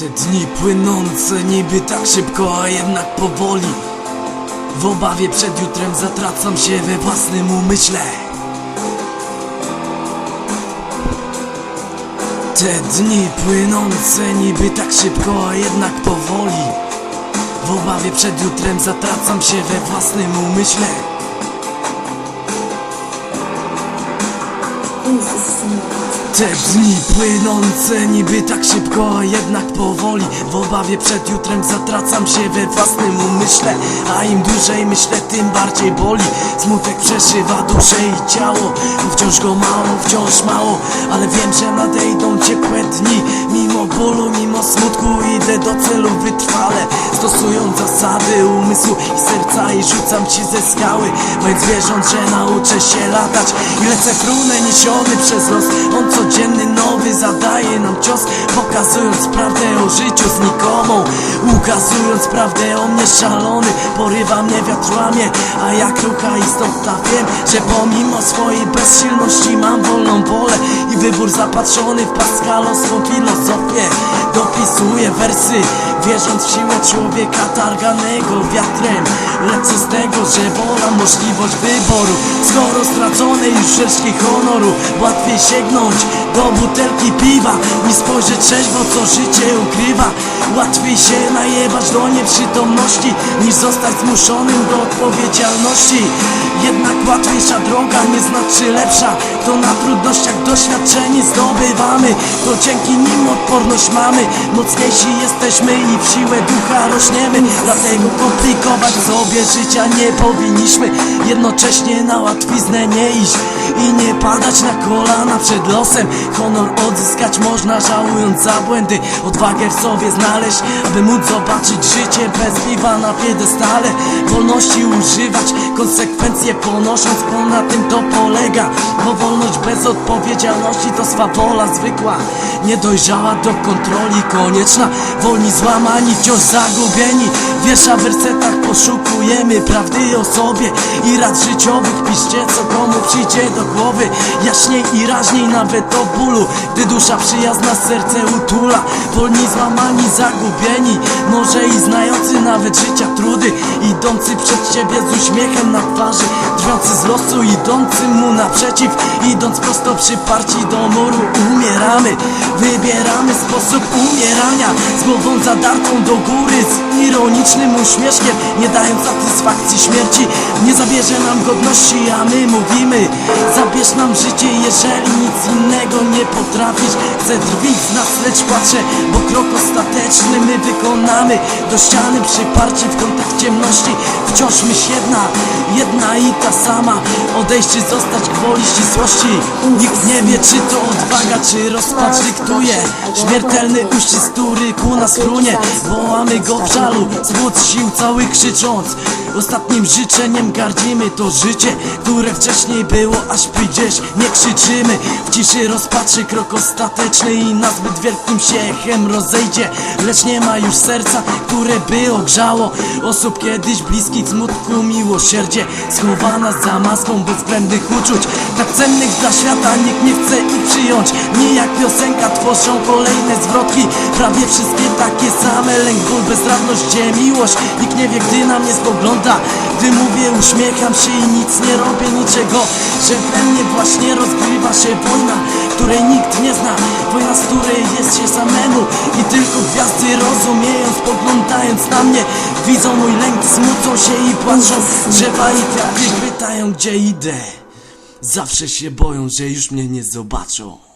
Te dni płynące niby tak szybko, a jednak powoli. W obawie przed jutrem zatracam się we własnym umyśle. Te dni płynące niby tak szybko, a jednak powoli. W obawie przed jutrem zatracam się we własnym umyśle Te dni płynące niby tak szybko, a jednak powoli. W obawie przed jutrem zatracam się we własnym umyśle A im dłużej myślę, tym bardziej boli. Smutek przeszywa duszę i ciało Wciąż go mało, wciąż mało. Ale wiem, że nadejdą ciepłe dni. Mimo bólu, mimo smutku idę do celu wytrwale. Stosując zasady umysłu i serca I rzucam ci ze skały. Mając wierząc, że nauczę się latać. I lecę frunę niesiony przez los On codzienny nowy zadaje nam cios Pokazując prawdę o życiu znikomą Ukazując prawdę o mnie szalony Porywa mnie wiatr łamie A jak krucha istota wiem Że pomimo swojej bezsilności mam wolną wolę I wybór zapatrzony w paskalowską filozofię. Dopisuję wersy Wierząc w siłę człowieka targanego wiatrem Lecę z tego, że wola możliwość wyboru. Skoro stracony już wszelki honoru Łatwiej sięgnąć do butelki piwa Niż spojrzeć trzeźwo co życie ukrywa. Łatwiej się najebać do nieprzytomności Niż zostać zmuszonym do odpowiedzialności. Jednak łatwiejsza droga nie znaczy lepsza. To na trudnościach doświadczenie zdobywamy. To dzięki nim odporność mamy. Mocniejsi jesteśmy i w siłę ducha rośniemy Dlatego komplikować sobie życia nie powinniśmy. Jednocześnie na łatwiznę nie iść I nie padać na kolana przed losem. Honor odzyskać można żałując za błędy. Odwagę w sobie znaleźć, aby móc zobaczyć życie bez piwa na piedestale. Wolności używać, konsekwencje ponosząc, bo na tym to polega. Bo wolność bez odpowiedzialności to swawola zwykła Niedojrzała do kontroli konieczna. Wolni złamani, wciąż zagubieni. W wiersza wersetach poszukujemy prawdy o sobie. I rad życiowych piszcie co komu przyjdzie do głowy. Jaśniej i raźniej nawet o bólu. Gdy dusza przyjazna serce utula Wolni złamani, zagubieni. Może i znający nawet życia trudy. Idący przed ciebie z uśmiechem na twarzy. Drwiący z losu, idący mu naprzeciw. Idąc prosto przyparci do muru Umieramy, wybieramy sposób umierania. Z głową do góry Z ironicznym uśmieszkiem Nie dając satysfakcji śmierci Nie zabierze nam godności, a my mówimy Zabierz nam życie, jeżeli nic innego nie potrafisz. Chcę drwić z nas, lecz płaczę Bo krok ostateczny my wykonamy. Do ściany przyparci w kontakt ciemności Wciąż myśl jedna, jedna i ta sama. Odejść czy zostać gwoli ścisłości Nikt nie wie czy to odwaga, czy rozpacz dyktuje. Śmiertelny uścisk, który ku nas chrunie Wołamy go w żalu, z sił cały krzycząc Ostatnim życzeniem gardzimy to życie Które wcześniej było, aż przyjdziesz. Nie krzyczymy, w ciszy rozpaczy krok ostateczny I na zbyt wielkim się echem rozejdzie. Lecz nie ma już serca, które by ogrzało Osób kiedyś bliskich smutku miłosierdzie. Schowana za maską bezwzględnych uczuć. Tak cennych dla świata nikt nie chce ich przyjąć. Nie jak piosenka tworzą kolejne zwrotki. Prawie wszystkie takie same Lęk, ból, bezradność, gdzie miłość? Nikt nie wie gdy na mnie spogląda Gdy mówię uśmiecham się i nic nie robię niczego. Że we mnie właśnie rozgrywa się wojna Której nikt nie zna. Wojna, z której jest się samemu I tylko gwiazdy rozumieją Spoglądając na mnie. Widzą mój lęk, smucą się i płaczą. Drzewa i kwiaty pytają gdzie idę. Zawsze się boją, że już mnie nie zobaczą